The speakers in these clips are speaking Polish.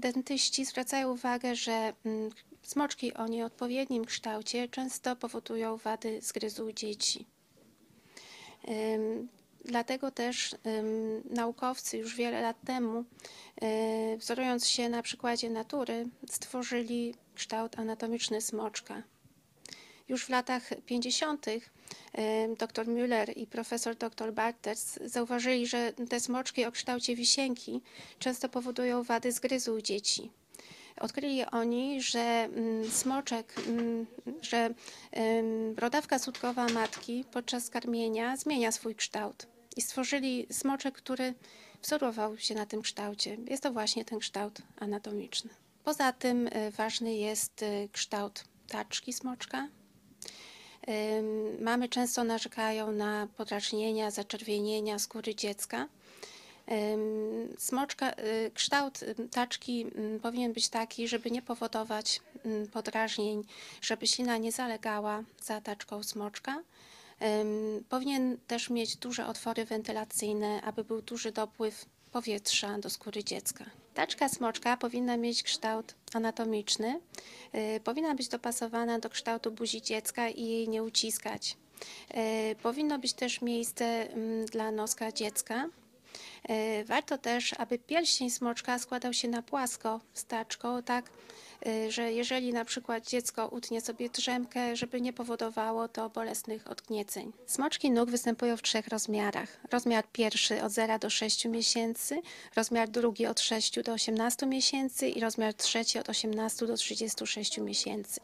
Dentyści zwracają uwagę, że mm, smoczki o nieodpowiednim kształcie często powodują wady zgryzu dzieci. Dlatego też naukowcy już wiele lat temu, y, wzorując się na przykładzie natury, stworzyli kształt anatomiczny smoczka. Już w latach 50. dr Müller i profesor dr Bartels zauważyli, że te smoczki o kształcie wisienki często powodują wady zgryzu u dzieci. Odkryli oni, że mm, smoczek, mm, że em, brodawka sutkowa matki podczas karmienia zmienia swój kształt i stworzyli smoczek, który wzorował się na tym kształcie. Jest to właśnie ten kształt anatomiczny. Poza tym y, ważny jest y, kształt taczki smoczka. Mamy często narzekają na podrażnienia, zaczerwienienia skóry dziecka. Smoczka, y, kształt ym, taczki powinien być taki, żeby nie powodować podrażnień, żeby ślina nie zalegała za taczką smoczka. Powinien też mieć duże otwory wentylacyjne, aby był duży dopływ powietrza do skóry dziecka. Taczka smoczka powinna mieć kształt anatomiczny, y, powinna być dopasowana do kształtu buzi dziecka i jej nie uciskać. Y, Powinno być też miejsce mm, dla noska dziecka. Y, Warto też, aby pierścień smoczka składał się na płasko z taczką, tak, że jeżeli na przykład dziecko utnie sobie drzemkę, żeby nie powodowało to bolesnych odgnieceń. Smoczki nóg występują w trzech rozmiarach. Rozmiar pierwszy od 0 do 6 miesięcy, rozmiar drugi od 6 do 18 miesięcy i rozmiar trzeci od 18 do 36 miesięcy.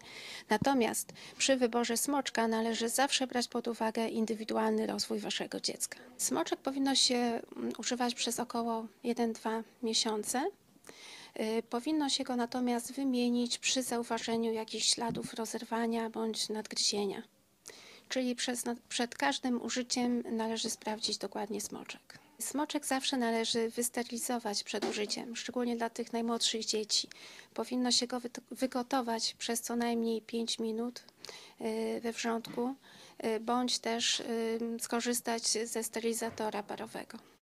Natomiast przy wyborze smoczka należy zawsze brać pod uwagę indywidualny rozwój waszego dziecka. Smoczek powinno się mm, używać przez około 1-2 miesiące. Y, Powinno się go natomiast wymienić przy zauważeniu jakichś śladów rozerwania bądź nadgryzienia. Czyli przez, przed każdym użyciem należy sprawdzić dokładnie smoczek. Smoczek zawsze należy wysterylizować przed użyciem, szczególnie dla tych najmłodszych dzieci. Powinno się go wygotować przez co najmniej 5 minut y, we wrzątku, y, bądź też skorzystać ze sterylizatora parowego.